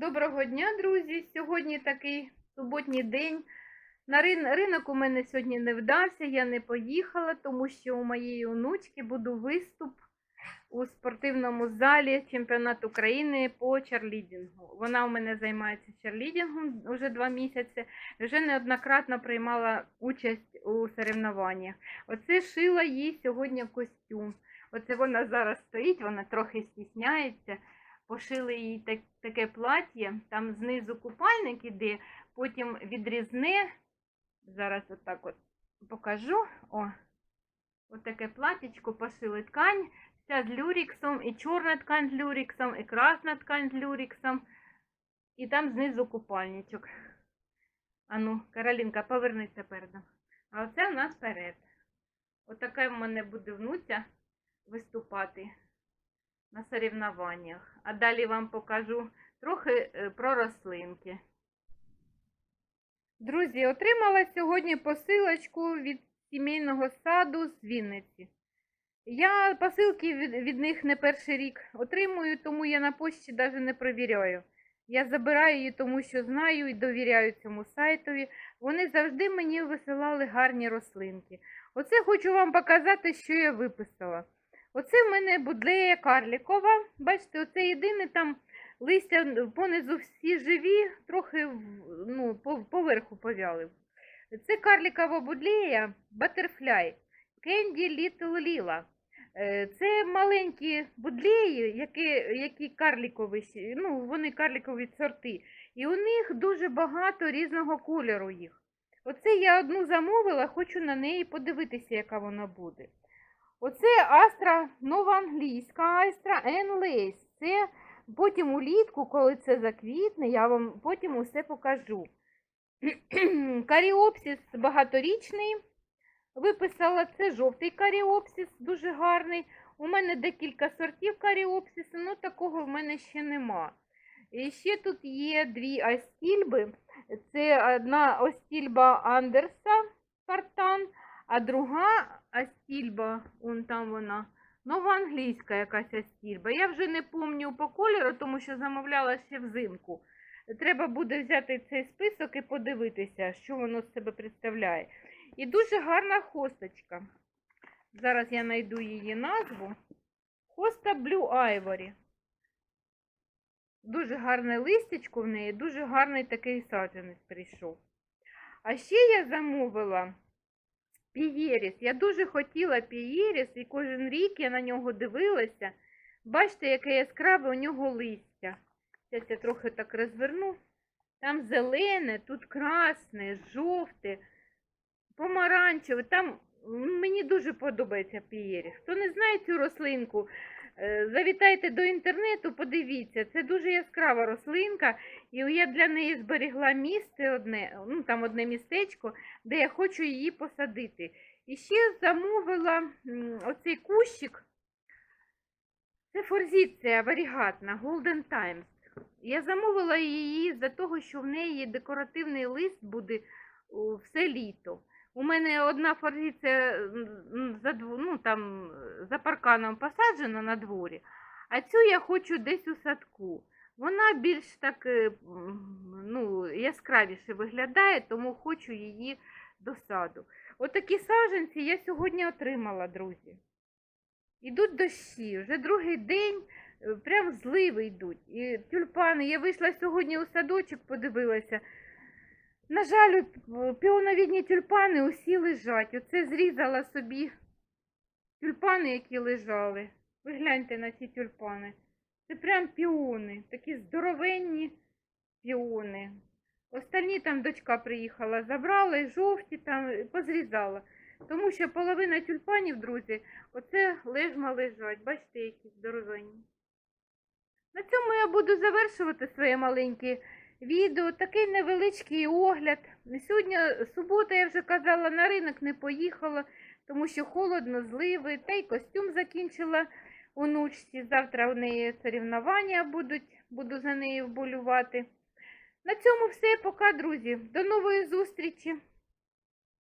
Доброго дня, друзі! Сьогодні такий суботній день. На рин- ринок у мене сьогодні не вдався, я не поїхала, тому що у моєї онучки буде виступ у спортивному залі чемпіонат України по черлідінгу. Вона у мене займається черлідінгом вже два місяці, вже неоднократно приймала участь у соревнованнях. Оце шила їй сьогодні костюм. Оце вона зараз стоїть, вона трохи стісняється пошили їй так, таке плаття, там знизу купальник іде, потім відрізне. Зараз отак от покажу. О, от таке платтячко пошили ткань. Вся з люріксом, і чорна ткань з люріксом, і красна ткань з люріксом. І там знизу купальничок. Ану, Каролінка, повернися передом. А оце в нас перед. Отака в мене буде внуця виступати на соревнованнях. А далі вам покажу трохи е, про рослинки. Друзі, отримала сьогодні посилочку від сімейного саду з Вінниці. Я посилки від, від них не перший рік отримую, тому я на почті навіть не провіряю. Я забираю її, тому що знаю і довіряю цьому сайтові. Вони завжди мені висилали гарні рослинки. Оце хочу вам показати, що я виписала. Оце в мене будлея карлікова. Бачите, оце єдине там листя понизу всі живі, трохи ну, поверху повяли. Це карлікова будлея Butterfly Candy Little Lila. Е, Це маленькі будлеї, які, які карлікові, ну, вони карлікові сорти. І у них дуже багато різного кольору їх. Оце я одну замовила, хочу на неї подивитися, яка вона буде. Оце Астра, нова англійська Астра Енлейс. Це потім улітку, коли це заквітне, я вам потім усе покажу. Каріопсис багаторічний. Виписала це жовтий каріопсис, дуже гарний. У мене декілька сортів каріопсису, ну такого в мене ще нема. І ще тут є дві астільби. Це одна остільба Андерса Картан, а друга астільба, он там вона, новоанглійська якась астільба. Я вже не пам'ятаю по кольору, тому що замовляла ще взимку. Треба буде взяти цей список і подивитися, що воно з себе представляє. І дуже гарна хосточка. Зараз я знайду її назву. Хоста Blue Ivory. Дуже гарне листячко в неї, дуже гарний такий саджанець прийшов. А ще я замовила пієріс. Я дуже хотіла пієріс, і кожен рік я на нього дивилася. Бачите, яке яскраве у нього листя. Зараз я трохи так розверну. Там зелене, тут красне, жовте, помаранчеве. Там мені дуже подобається пієріс. Хто не знає цю рослинку, завітайте до інтернету, подивіться. Це дуже яскрава рослинка, і я для неї зберегла місце одне, ну там одне містечко, де я хочу її посадити. І ще замовила оцей кущик. Це форзіція варігатна, Golden Times. Я замовила її за того, що в неї декоративний лист буде все літо. У мене одна форзіція за, ну, там, е, за парканом посаджена на дворі, а цю я хочу десь у садку. Вона більш так е, ну, яскравіше виглядає, тому хочу її до саду. Отакі саджанці я сьогодні отримала, друзі. Ідуть дощі, вже другий день, е, прям зливи йдуть. І тюльпани. Я вийшла сьогодні у садочок, подивилася. На жаль, піоновідні тюльпани усі лежать. Оце зрізала собі тюльпани, які лежали. Ви гляньте на ці тюльпани. Це прям піони, такі здоровенні піони. Остальні там дочка приїхала, забрала і жовті там позрізала. Тому що половина тюльпанів, друзі, оце лежма лежать. Бачите, які здоровенні. На цьому я буду завершувати своє маленьке відео. Такий невеличкий огляд. Сьогодні субота, я вже казала, на ринок не поїхала, тому що холодно, зливи, та й костюм закінчила онучці. Завтра у неї соревнування будуть, буду за нею вболювати. На цьому все. Пока, друзі. До нової зустрічі!